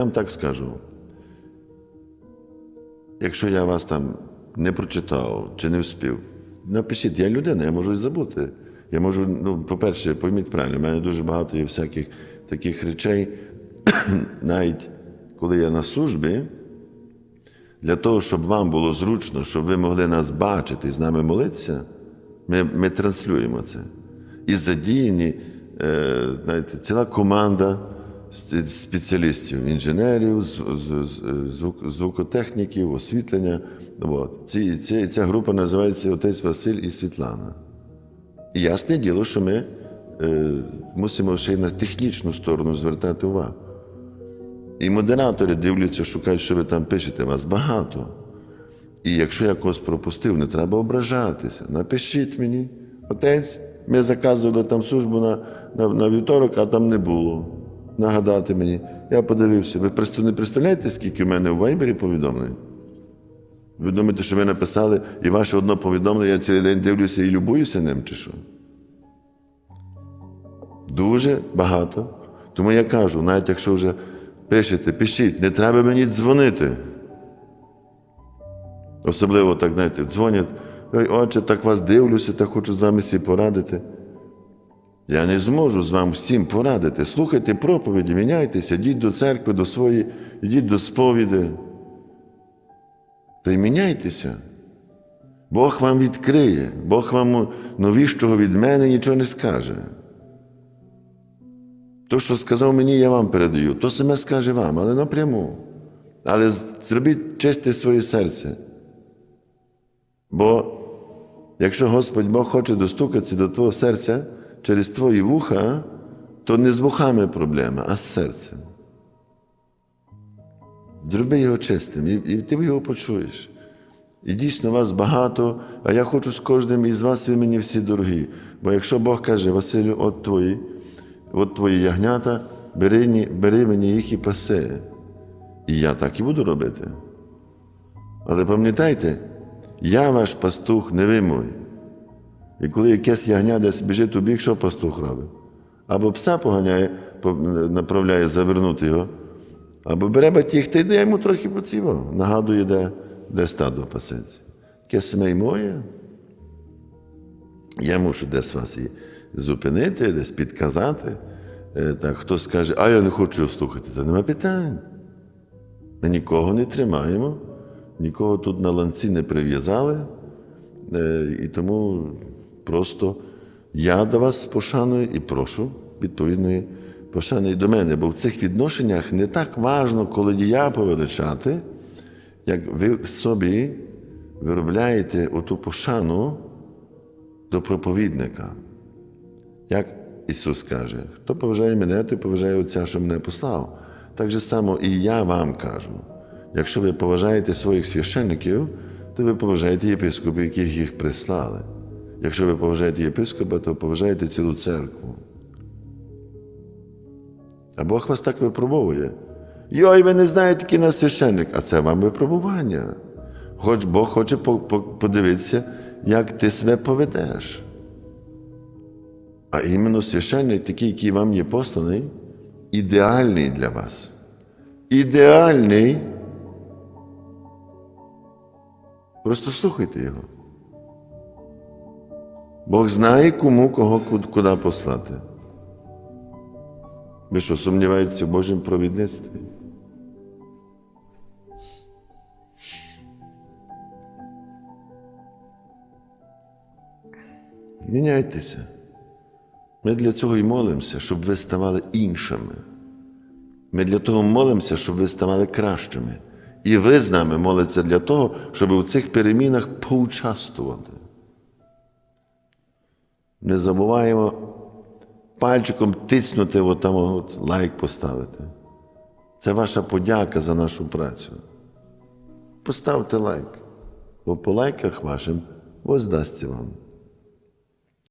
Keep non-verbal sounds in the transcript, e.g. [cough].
Я вам так скажу. Якщо я вас там не прочитав чи не вспів, напишіть, я людина, я можу і забути. Я можу, ну, по-перше, пойміть правильно, в мене дуже багато є всяких таких речей, [clears throat] навіть коли я на службі, для того, щоб вам було зручно, щоб ви могли нас бачити і з нами молитися, ми, ми транслюємо це. І задіяні е, знаєте, ціла команда спеціалістів, інженерів, звукотехніків, освітлення. Ці, ці, ця група називається Отець Василь і Світлана. І ясне діло, що ми е, мусимо ще й на технічну сторону звертати увагу. І модератори дивляться, шукають, що ви там пишете, вас багато. І якщо я когось пропустив, не треба ображатися. Напишіть мені, отець, ми заказували там службу на, на, на вівторок, а там не було. Нагадати мені. Я подивився. Ви просто не представляєте, скільки в мене в вайбері повідомлень? Ви думаєте, що ви написали і ваше одно повідомлення, я цілий день дивлюся і любуюся ним, чи що? Дуже багато. Тому я кажу, навіть якщо вже пишете, пишіть, не треба мені дзвонити. Особливо так, знаєте, дзвонять, ой, отче, так вас дивлюся, так хочу з вами всі порадити. Я не зможу з вами всім порадити. Слухайте проповіді, міняйтеся, йдіть до церкви, до своєї, йдіть до сповіди. Та й міняйтеся. Бог вам відкриє, Бог вам новішого від мене нічого не скаже. То, що сказав мені, я вам передаю, то саме скаже вам, але напряму. Але зробіть чисте своє серце. Бо якщо Господь Бог хоче достукатися до твого серця через твої вуха, то не з вухами проблема, а з серцем. Зроби його чистим, і, і ти його почуєш. І дійсно вас багато, а я хочу з кожним із вас ви мені всі дорогі. Бо якщо Бог каже, Василю, от твої, от твої ягнята, бери, бери мені їх і паси. І я так і буду робити. Але пам'ятайте, я ваш пастух, не ви мой. І коли якесь ягня десь біжить у бік, що пастух робить? Або пса поганяє, направляє завернути його, або бере батіг та йде йому трохи поціво, нагадує, де, де стадо пасеться. Таке саме моє. Я мушу десь вас і зупинити, десь підказати. Е, Так, хтось скаже, а я не хочу його слухати, та нема питань. Ми нікого не тримаємо, нікого тут на ланці не прив'язали. Е, І тому просто я до вас з пошаною і прошу відповідної пошани до мене. Бо в цих відношеннях не так важно, коли я повеличати, як ви собі виробляєте оту пошану до проповідника. Як Ісус каже, хто поважає мене, той поважає Отця, що мене послав. Так же само і я вам кажу. Якщо ви поважаєте своїх священників, то ви поважаєте єпископів, яких їх прислали. Якщо ви поважаєте єпископа, то поважаєте цілу церкву. А Бог вас так випробовує. Йой, ви не знаєте, який нас священник, а це вам випробування. Хоч Бог хоче по- по- подивитися, як ти себе поведеш. А іменно священник, такий, який вам є посланий, ідеальний для вас. Ідеальний. Просто слухайте його. Бог знає, кому кого куди послати. Ви що, сумніваєтеся в Божому провідництві? Міняйтеся. Ми для цього і молимося, щоб ви ставали іншими. Ми для того молимося, щоб ви ставали кращими. І ви з нами молиться для того, щоб у цих перемінах поучаствувати. Не забуваємо пальчиком тиснути, от от лайк поставити. Це ваша подяка за нашу працю. Поставте лайк, бо по лайках вашим воздасться вам.